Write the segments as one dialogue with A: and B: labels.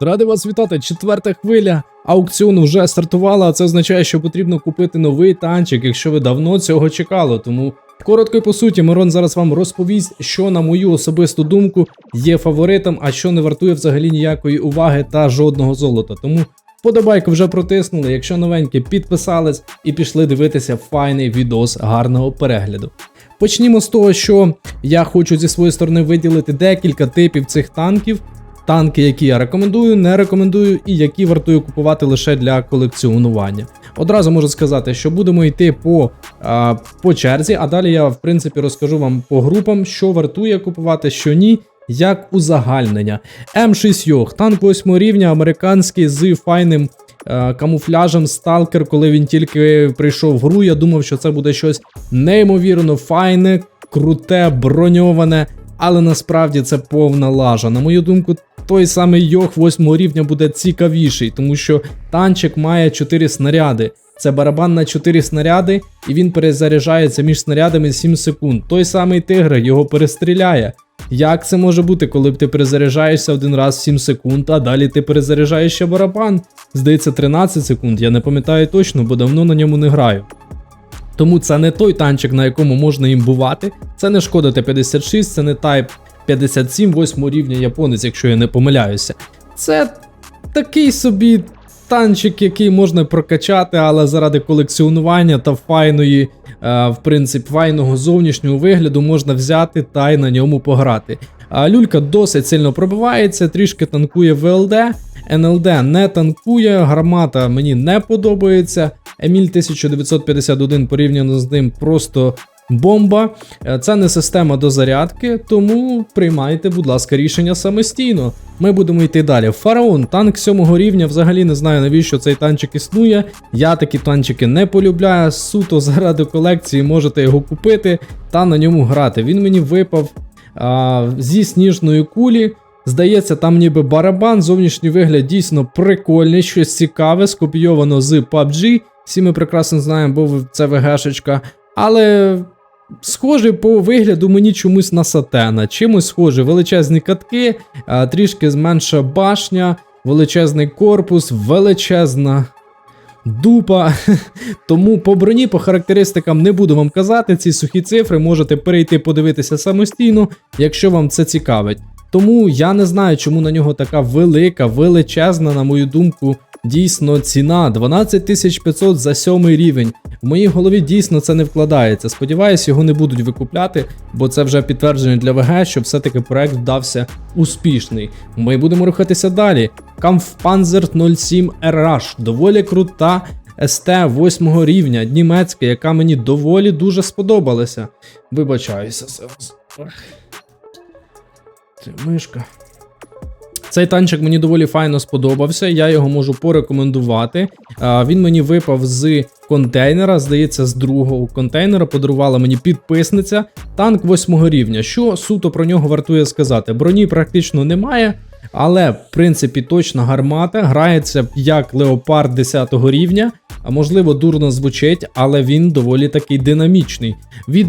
A: Ради вас вітати. Четверта хвиля аукціону вже стартувала. а Це означає, що потрібно купити новий танчик, якщо ви давно цього чекали. Тому коротко і по суті, Мирон зараз вам розповість, що на мою особисту думку є фаворитом, а що не вартує взагалі ніякої уваги та жодного золота. Тому Подобайку вже протиснули. Якщо новенькі, підписались і пішли дивитися файний відос гарного перегляду. Почнімо з того, що я хочу зі своєї сторони виділити декілька типів цих танків. Танки, які я рекомендую, не рекомендую, і які вартую купувати лише для колекціонування. Одразу можу сказати, що будемо йти по, а, по черзі, а далі я, в принципі, розкажу вам по групам, що вартує купувати, що ні, як узагальнення. М6 Йох, танк 8 рівня, американський з файним камуфляжем Сталкер, коли він тільки прийшов в гру, я думав, що це буде щось неймовірно файне, круте, броньоване, але насправді це повна лажа. На мою думку, той самий Йох 8 рівня буде цікавіший, тому що танчик має 4 снаряди. Це барабан на 4 снаряди, і він перезаряджається між снарядами 7 секунд. Той самий тигр його перестріляє. Як це може бути, коли ти перезаряджаєшся один раз в 7 секунд, а далі ти перезаряджаєш ще барабан? Здається, 13 секунд, я не пам'ятаю точно, бо давно на ньому не граю. Тому це не той танчик, на якому можна імбувати. Це не шкода Т-56, це не Type 57 8 рівня японець, якщо я не помиляюся. Це такий собі танчик, який можна прокачати, але заради колекціонування та файної, е, в принципі, файного зовнішнього вигляду можна взяти та й на ньому пограти. А люлька досить сильно пробивається, трішки танкує ВЛД. НЛД не танкує, гармата мені не подобається. Еміль 1951 порівняно з ним просто бомба. Е, Це не система дозарядки, тому приймайте, будь ласка, рішення самостійно. Ми будемо йти далі. Фараон, танк 7 рівня, взагалі не знаю навіщо цей танчик існує. Я такі танчики не полюбляю. Суто заради колекції можете його купити та на ньому грати. Він мені випав а, зі сніжної кулі. Здається, там ніби барабан, зовнішній вигляд дійсно прикольний, щось цікаве, скопійовано з PUBG. Всі ми прекрасно знаємо, бо це ВГшечка. Але схожий по вигляду мені чомусь на сатена. Чимось схожий. Величезні катки, трішки зменша башня, величезний корпус, величезна. Дупа, тому по броні, по характеристикам не буду вам казати. Ці сухі цифри можете перейти подивитися самостійно, якщо вам це цікавить. Тому я не знаю, чому на нього така велика, величезна, на мою думку, дійсно ціна 12500 за сьомий рівень. В моїй голові дійсно це не вкладається. Сподіваюсь, його не будуть викупляти, бо це вже підтвердження для ВГ, що все-таки проект вдався успішний. Ми будемо рухатися далі. Kampfpanzer 07 RH, доволі крута. СТ 8 рівня, німецька, яка мені доволі дуже сподобалася. Вибачаюся. Це мишка. Цей танчик мені доволі файно сподобався, я його можу порекомендувати. Він мені випав з контейнера, здається, з другого контейнера подарувала мені підписниця. Танк 8 рівня. Що суто про нього вартує сказати? Броні практично немає, але в принципі точна гармата. Грається як леопард 10 рівня. А можливо, дурно звучить, але він доволі такий динамічний. Від,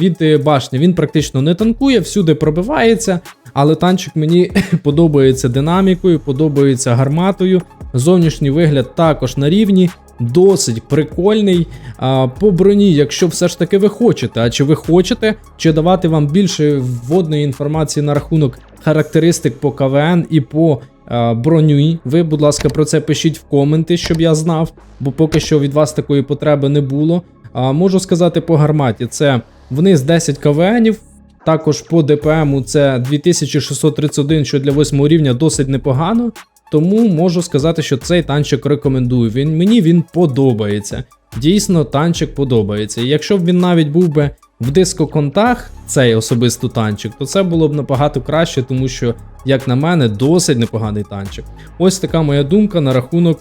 A: від е, башні він практично не танкує, всюди пробивається. Але танчик мені подобається динамікою, подобається гарматою. Зовнішній вигляд також на рівні, досить прикольний. А, По броні, якщо все ж таки ви хочете, а чи ви хочете, чи давати вам більше вводної інформації на рахунок характеристик по КВН і по а, броню. Ви, будь ласка, про це пишіть в коменти, щоб я знав, бо поки що від вас такої потреби не було. А, Можу сказати по гарматі, це вниз 10 КВНів. Також по ДПМу це 2631, що для 8 рівня досить непогано. Тому можу сказати, що цей танчик рекомендую. Він мені він подобається. Дійсно, танчик подобається. І якщо б він навіть був би в дискоконтах, цей особисто танчик, то це було б набагато краще, тому що, як на мене, досить непоганий танчик. Ось така моя думка на рахунок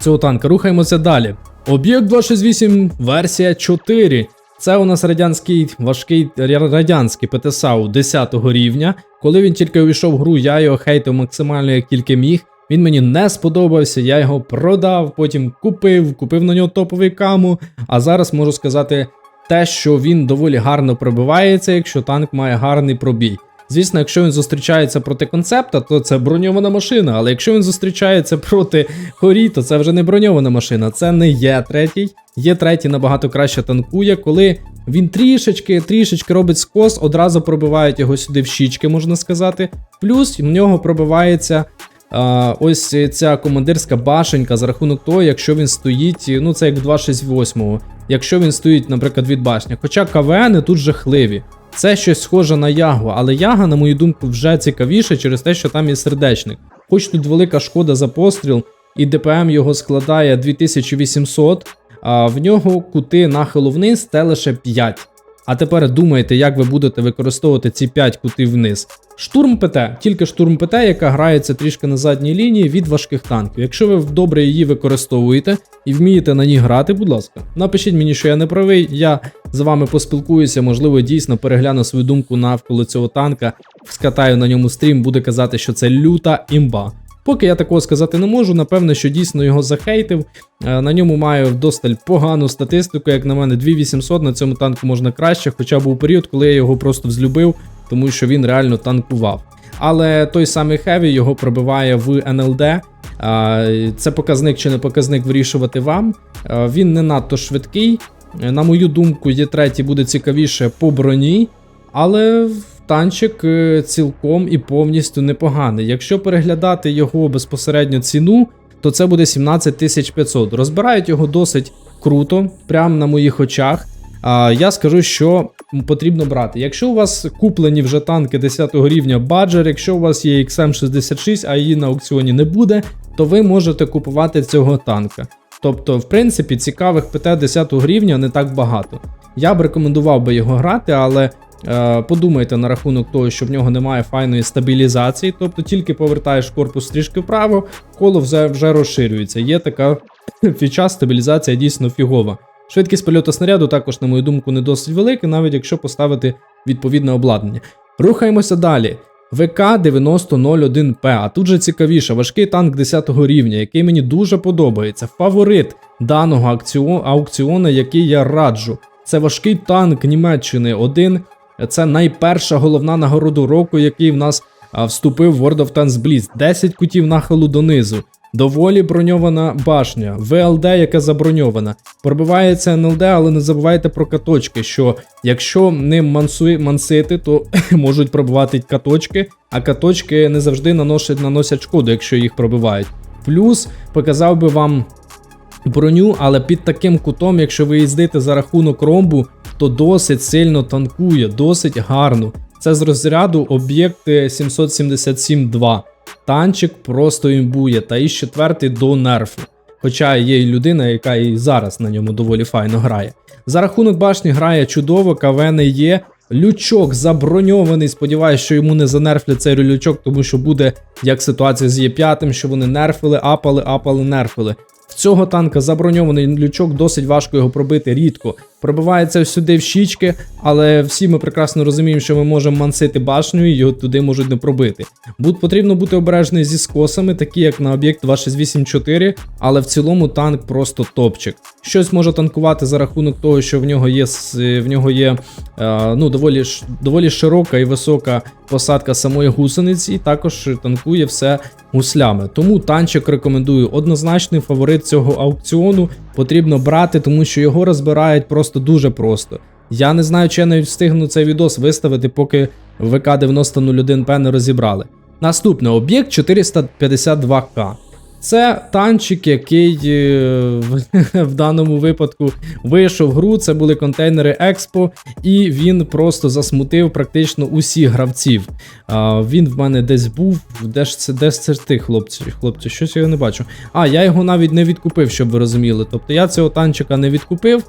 A: цього танка. Рухаємося далі. Об'єкт 268, версія 4. Це у нас радянський важкий радянський ПТСАУ 10 рівня. Коли він тільки увійшов в гру, я його хейтив максимально як тільки міг. Він мені не сподобався, я його продав, потім купив, купив на нього топовий каму. А зараз можу сказати те, що він доволі гарно пробивається, якщо танк має гарний пробій. Звісно, якщо він зустрічається проти концепта, то це броньована машина. Але якщо він зустрічається проти хорі, то це вже не броньована машина, це не є третій. Є третій набагато краще танкує, коли він трішечки, трішечки робить скос, одразу пробивають його сюди в щічки, можна сказати. Плюс в нього пробивається ось ця командирська башенька за рахунок того, якщо він стоїть, ну це як 268, якщо він стоїть, наприклад, від башні. Хоча КВН тут жахливі. Це щось схоже на Ягу, але Яга, на мою думку, вже цікавіше через те, що там є сердечник. Хоч тут велика шкода за постріл, і ДПМ його складає 2800, а в нього кути нахилу вниз те лише 5. А тепер думайте, як ви будете використовувати ці 5 кутів вниз. Штурм ПТ, тільки штурм ПТ, яка грається трішки на задній лінії від важких танків. Якщо ви добре її використовуєте і вмієте на ній грати, будь ласка, напишіть мені, що я не правий. Я з вами поспілкуюся, можливо, дійсно перегляну свою думку навколо цього танка, скатаю на ньому стрім, буде казати, що це люта імба. Поки я такого сказати не можу, напевне, що дійсно його захейтив. Е, На ньому маю вдосталь погану статистику, як на мене, 2800 на цьому танку можна краще, хоча був період, коли я його просто взлюбив, тому що він реально танкував. Але той самий Хеві його пробиває в НЛД. Е, Це показник чи не показник вирішувати вам. Е, Він не надто швидкий. На мою думку, є третій буде цікавіше по броні, але танчик е, цілком і повністю непоганий. Якщо переглядати його безпосередньо ціну, то це буде 17 500. Розбирають його досить круто, прямо на моїх очах. А я скажу, що потрібно брати. Якщо у вас куплені вже танки 10 рівня Badger, якщо у вас є XM66, а її на аукціоні не буде, то ви можете купувати цього танка. Тобто, в принципі, цікавих ПТ 10 рівня не так багато. Я б рекомендував би його грати, але подумайте на рахунок того, що в нього немає файної стабілізації, тобто тільки повертаєш корпус трішки вправо, коло вже, вже розширюється. Є така фіча, стабілізація дійсно фігова. Швидкість польоту снаряду також, на мою думку, не досить велика, навіть якщо поставити відповідне обладнання. Рухаємося далі. ВК-9001П, а тут же цікавіше, важкий танк 10 рівня, який мені дуже подобається. Фаворит даного аукціону, який я раджу. Це важкий танк Німеччини 1. Це найперша головна нагорода року, який в нас вступив в World of Tanks Blitz. 10 кутів нахилу донизу. Доволі броньована башня, ВЛД, яка заброньована. Пробивається НЛД, але не забувайте про каточки, що якщо ним мансує, мансити, то можуть пробивати каточки, а каточки не завжди наносять, наносять шкоду, якщо їх пробивають. Плюс показав би вам броню, але під таким кутом, якщо ви їздите за рахунок ромбу, то досить сильно танкує, досить гарно. Це з розряду об'єкт 777-2. Танчик просто імбує, та і четвертий до нерфу. Хоча є і людина, яка і зараз на ньому доволі файно грає. За рахунок башні грає чудово, КВН є. Лючок заброньований. Сподіваюсь, що йому не занерфлять цей лючок, тому що буде як ситуація з Є5, що вони нерфили, апали, апали, нерфили. В цього танка заброньований лючок, досить важко його пробити рідко. Пробивається сюди в щічки, але всі ми прекрасно розуміємо, що ми можемо мансити башню і його туди можуть не пробити. Буд потрібно бути обережним зі скосами, такі як на об'єкт 2684, але в цілому танк просто топчик. Щось може танкувати за рахунок того, що в нього є в нього є е, ну, доволі, доволі широка і висока посадка самої гусениці, і також танкує все гуслями. Тому танчик рекомендую однозначний фаворит цього аукціону. Потрібно брати, тому що його розбирають просто дуже просто. Я не знаю, чи я навіть встигну цей відос виставити, поки ВК-9001П не розібрали. Наступне об'єкт 452К. Це танчик, який е, в, даному випадку вийшов в гру. Це були контейнери Експо, і він просто засмутив практично усіх гравців. Він в мене десь був. Де ж це де ж це ти, хлопці? Хлопці, щось я його не бачу. А, я його навіть не відкупив, щоб ви розуміли. Тобто я цього танчика не відкупив.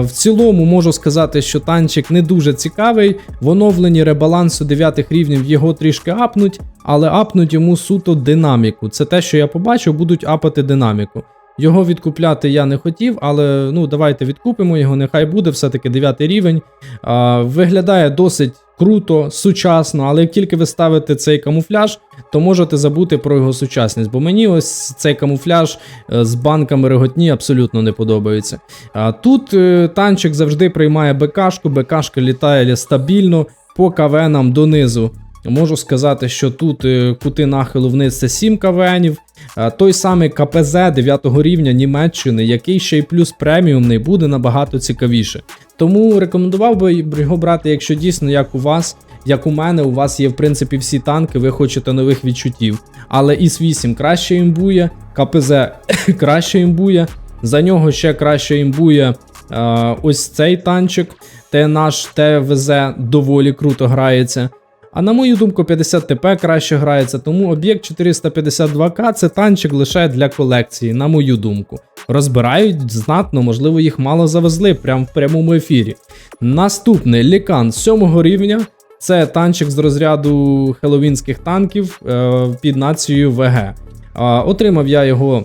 A: В цілому можу сказати, що танчик не дуже цікавий. В оновленні ребалансу 9 рівнів його трішки апнуть, але апнуть йому суто динаміку. Це те, що я побачив, будуть апати динаміку. Його відкупляти я не хотів, але ну давайте відкупимо його, нехай буде все-таки 9 рівень. А, виглядає досить круто, сучасно, але як тільки ви ставите цей камуфляж, то можете забути про його сучасність. Бо мені ось цей камуфляж е, з банками реготні абсолютно не подобається. А тут е, танчик завжди приймає БКшку, БКшка літає стабільно по КВНам донизу. Можу сказати, що тут е, кути нахилу вниз це 7 КВНів. Той самий КПЗ 9 рівня Німеччини, який ще й плюс преміумний, буде набагато цікавіше. Тому рекомендував би його брати, якщо дійсно як у вас, як у мене, у вас є в принципі всі танки, ви хочете нових відчуттів. Але іс 8 краще імбує, КПЗ краще імбує, за нього ще краще імбує е, ось цей танчик. Те наш ТВЗ доволі круто грається. А на мою думку, 50 ТП краще грається, тому об'єкт 452К це танчик лише для колекції, на мою думку. Розбирають знатно, можливо, їх мало завезли прямо в прямому ефірі. Наступний лікан 7 рівня. Це танчик з розряду хеловінських танків е, під нацією ВГ. Е, отримав я його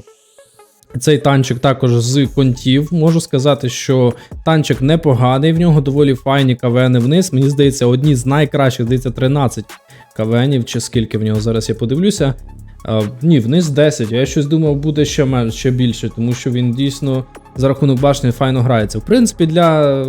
A: цей танчик також з контів. Можу сказати, що танчик непоганий, в нього доволі файні КВНи вниз. Мені здається, одні з найкращих, здається, 13 КВНів, чи скільки в нього зараз я подивлюся. А, ні, вниз 10. Я щось думав, буде ще менше, ще більше, тому що він дійсно за рахунок башні файно грається. В принципі, для,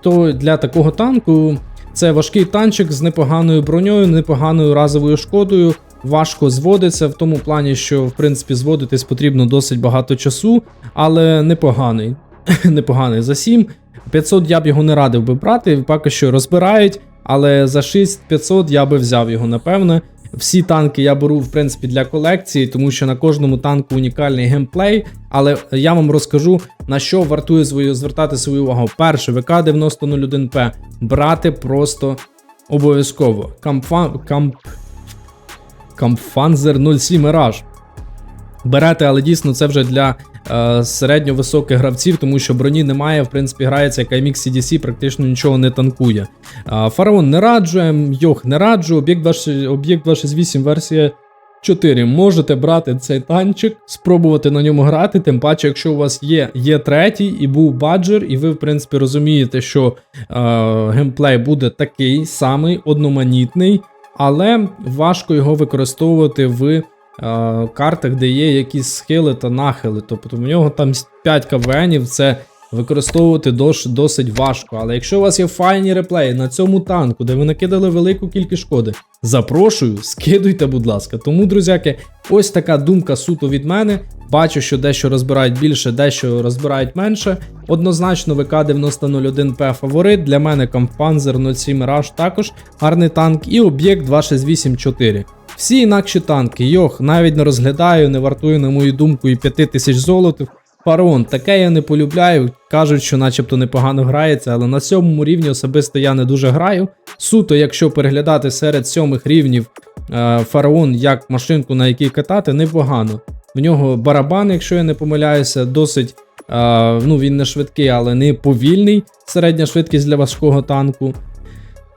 A: то, для такого танку це важкий танчик з непоганою броньою, непоганою разовою шкодою важко зводиться в тому плані, що в принципі зводитись потрібно досить багато часу, але непоганий. непоганий за 7. 500 я б його не радив би брати, поки що розбирають, але за 6500 я би взяв його, напевне. Всі танки я беру в принципі для колекції, тому що на кожному танку унікальний геймплей. Але я вам розкажу на що вартує свою звертати свою увагу. Перше, ВК 9001П брати просто обов'язково. Кампфа... Камп... Kampfpanzer 07 Mirage. Берете, але дійсно це вже для е, середньо-високих гравців, тому що броні немає, в принципі, грається як IMX CDC, практично нічого не танкує. Е, Фараон не раджує, Йох не раджу, об'єкт 20 об'єкт 268 версія 4. Можете брати цей танчик, спробувати на ньому грати, тим паче, якщо у вас є є третій і був баджер, і ви, в принципі, розумієте, що е, геймплей буде такий самий, одноманітний але важко його використовувати в е, картах, де є якісь схили та нахили. Тобто в нього там 5 КВНів, це використовувати дос, досить важко. Але якщо у вас є файні реплеї на цьому танку, де ви накидали велику кількість шкоди, запрошую, скидуйте, будь ласка. Тому, друзяки, ось така думка суто від мене. Бачу, що дещо розбирають більше, дещо розбирають менше. Однозначно, ВК-9001П фаворит. Для мене Kampfpanzer 07 Mirage також гарний танк і об'єкт 2684. Всі інакші танки, йох, навіть не розглядаю, не вартує, на мою думку, і 5000 золотих. Фараон, таке я не полюбляю. Кажуть, що начебто непогано грається, але на сьомому рівні особисто я не дуже граю. Суто, якщо переглядати серед сьомих рівнів е, фараон як машинку, на якій катати, непогано. В нього барабан, якщо я не помиляюся, досить. Е, ну Він не швидкий, але не повільний. Середня швидкість для важкого танку.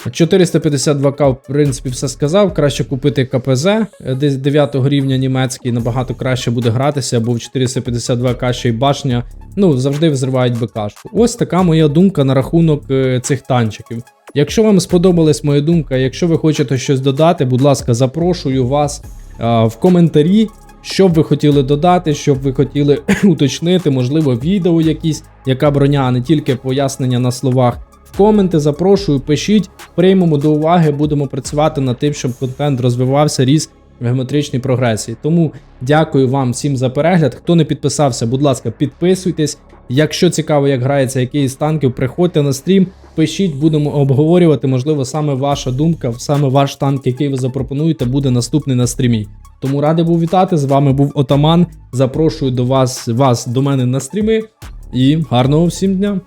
A: 452к, в принципі, все сказав. Краще купити КПЗ, е, десь 9 рівня німецький, набагато краще буде гратися, бо в 452к ще й башня. Ну, завжди взривають БКшку. Ось така моя думка на рахунок е, цих танчиків. Якщо вам сподобалась моя думка, якщо ви хочете щось додати, будь ласка, запрошую вас а, в коментарі, що б ви хотіли додати, що б ви хотіли уточнити, можливо, відео якісь, яка броня, а не тільки пояснення на словах. Коменти запрошую, пишіть, приймемо до уваги, будемо працювати над тим, щоб контент розвивався, ріс в геометричній прогресії. Тому дякую вам всім за перегляд. Хто не підписався, будь ласка, підписуйтесь. Якщо цікаво, як грається якийсь танків, приходьте на стрім, пишіть, будемо обговорювати. Можливо, саме ваша думка, саме ваш танк, який ви запропонуєте, буде наступний на стрімі. Тому радий був вітати. З вами був Отаман. Запрошую до вас, вас до мене на стріми і гарного всім дня!